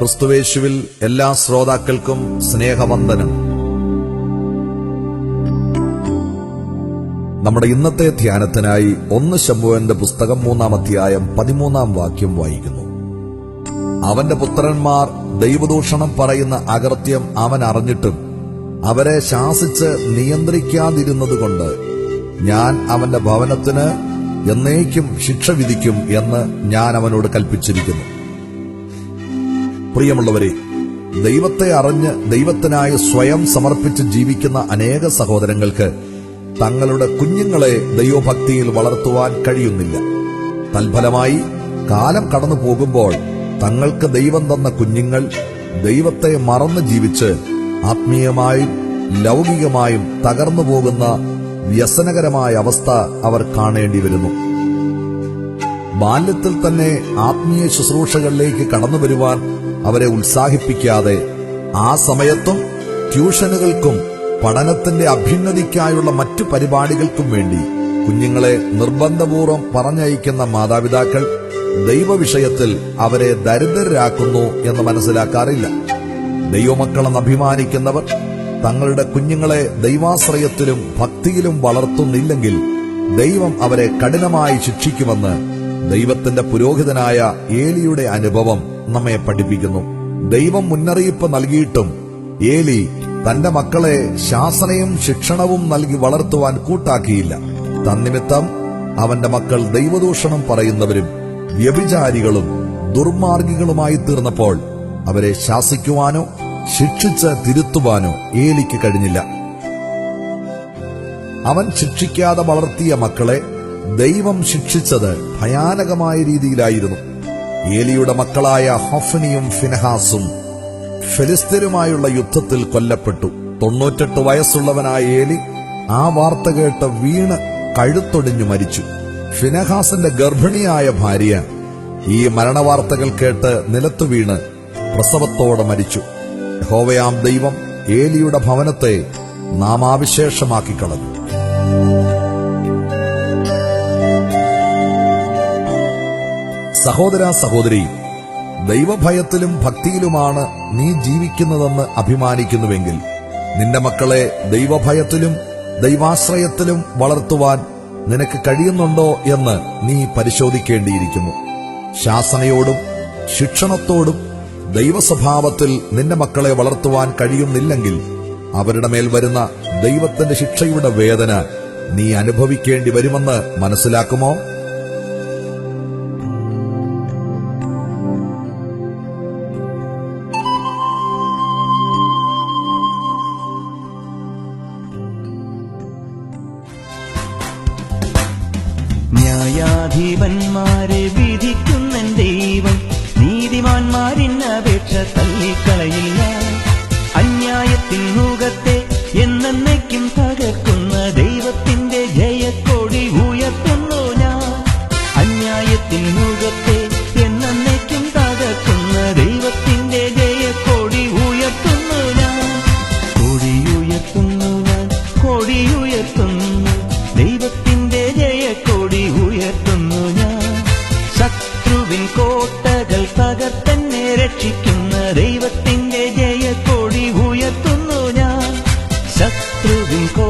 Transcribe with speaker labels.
Speaker 1: ക്രിസ്തുവേശുവിൽ എല്ലാ ശ്രോതാക്കൾക്കും സ്നേഹവന്ദനം. നമ്മുടെ ഇന്നത്തെ ധ്യാനത്തിനായി ഒന്ന് ശമ്പുവന്റെ പുസ്തകം മൂന്നാം അധ്യായം പതിമൂന്നാം വാക്യം വായിക്കുന്നു. അവന്റെ പുത്രന്മാർ ദൈവദൂഷണം പറയുന്ന അകൃത്യം അവൻ അറിഞ്ഞിട്ടും അവരെ ശാസിച്ച് നിയന്ത്രിക്കാതിരുന്നതുകൊണ്ട് ഞാൻ അവന്റെ ഭവനത്തിന് എന്നേക്കും ശിക്ഷ വിധിക്കും എന്ന് ഞാൻ അവനോട് കൽപ്പിച്ചിരിക്കുന്നു. പ്രിയമുള്ളവരെ ദൈവത്തെ അറിഞ്ഞ് ദൈവത്തിനായി സ്വയം സമർപ്പിച്ച് ജീവിക്കുന്ന അനേക സഹോദരങ്ങൾക്ക് തങ്ങളുടെ കുഞ്ഞുങ്ങളെ ദൈവഭക്തിയിൽ വളർത്തുവാൻ കഴിയുന്നില്ല. തൽഫലമായി കാലം കടന്നു പോകുമ്പോൾ തങ്ങൾക്ക് ദൈവം തന്ന കുഞ്ഞുങ്ങൾ ദൈവത്തെ മറന്ന് ജീവിച്ച് ആത്മീയമായും ലൗകികമായും തകർന്നു പോകുന്ന വ്യസനകരമായ അവസ്ഥ അവർ കാണേണ്ടി വരുന്നു. ബാല്യത്തിൽ തന്നെ ആത്മീയ ശുശ്രൂഷകളിലേക്ക് കടന്നു വരുവാൻ അവരെ ഉത്സാഹിപ്പിക്കാതെ ആ സമയത്തും ട്യൂഷനുകൾക്കും പഠനത്തിന്റെ അഭ്യുന്നതിക്കായുള്ള മറ്റു പരിപാടികൾക്കും വേണ്ടി കുഞ്ഞുങ്ങളെ നിർബന്ധപൂർവം പറഞ്ഞയക്കുന്ന മാതാപിതാക്കൾ ദൈവവിഷയത്തിൽ അവരെ ദരിദ്രരാക്കുന്നു എന്ന് മനസ്സിലാക്കാറില്ല. ദൈവമക്കളെന്ന് അഭിമാനിക്കുന്നവർ തങ്ങളുടെ കുഞ്ഞുങ്ങളെ ദൈവാശ്രയത്തിലും ഭക്തിയിലും വളർത്തുന്നില്ലെങ്കിൽ ദൈവം അവരെ കഠിനമായി ശിക്ഷിക്കുമെന്ന് ദൈവത്തിന്റെ പുരോഹിതനായ ഏലിയുടെ അനുഭവം നമ്മെ പഠിപ്പിക്കുന്നു. ദൈവം മുന്നറിയിപ്പ് നൽകിയിട്ടും ഏലി തന്റെ മക്കളെ ശാസനയും ശിക്ഷണവും നൽകി വളർത്തുവാൻ കൂട്ടാക്കിയില്ല. തന്നിമിത്തം അവന്റെ മക്കൾ ദൈവദൂഷണം പറയുന്നവരും വ്യഭിചാരികളും ദുർമാർഗികളുമായി തീർന്നപ്പോൾ അവരെ ശാസിക്കുവാനോ ശിക്ഷിച്ച് തിരുത്തുവാനോ ഏലിക്ക് കഴിഞ്ഞില്ല. അവൻ ശിക്ഷിക്കാതെ വളർത്തിയ മക്കളെ ദൈവം ശിക്ഷിച്ചത് ഭയാനകമായ രീതിയിലായിരുന്നു. ഏലിയുടെ മക്കളായ ഹഫനിയും ഫിനഹാസും ഫെലിസ്തീനുമായുള്ള യുദ്ധത്തിൽ കൊല്ലപ്പെട്ടു. തൊണ്ണൂറ്റെട്ട് വയസ്സുള്ളവനായ ഏലി ആ വാർത്ത കേട്ട് വീണ് കഴുത്തൊടിഞ്ഞു മരിച്ചു. ഫിനഹാസിന്റെ ഗർഭിണിയായ ഭാര്യ ഈ മരണവാർത്തകൾ കേട്ട് നിലത്തു വീണ് പ്രസവത്തോടെ മരിച്ചു. ഹോവയാം ദൈവം ഏലിയുടെ ഭവനത്തെ നാമാവിശേഷമാക്കി കളഞ്ഞു. സഹോദര സഹോദരി ദൈവഭയത്തിലും ഭക്തിയിലുമാണ് നീ ജീവിക്കുന്നതെന്ന് അഭിമാനിക്കുന്നുവെങ്കിൽ നിന്റെ മക്കളെ ദൈവഭയത്തിലും ദൈവാശ്രയത്തിലും വളർത്തുവാൻ നിനക്ക് കഴിയുന്നുണ്ടോ എന്ന് നീ പരിശോധിക്കേണ്ടിയിരിക്കുന്നു. ശാസനയോടും ശിക്ഷണത്തോടും ദൈവസ്വഭാവത്തിൽ നിന്റെ മക്കളെ വളർത്തുവാൻ കഴിയുന്നില്ലെങ്കിൽ അവരുടെ മേൽ വരുന്ന ദൈവത്തിന്റെ ശിക്ഷയുടെ വേദന നീ അനുഭവിക്കേണ്ടി വരുമെന്ന് മനസ്സിലാക്കുമോ?
Speaker 2: ന്യായാധിപന്മാരെ വിധിക്കുന്ന ദൈവം നീതിമാന്മാരിൻ അപേക്ഷ തള്ളിക്കളയില്ല അന്യായത്തിൻ മുഖത്തെ എന്നേക്കും തകർക്കുന്ന ദൈവത്തിന്റെ ജയക്കോടി ഉയർത്തുന്നു ഞാൻ. അന്യായത്തിൻ കോട്ടകൾ തകർത്തന്നെ രക്ഷിക്കുന്ന ദൈവത്തിന്റെ ജയക്കൊടി ഉയർത്തുന്നു ഞാൻ. ശത്രുവിൻ കോ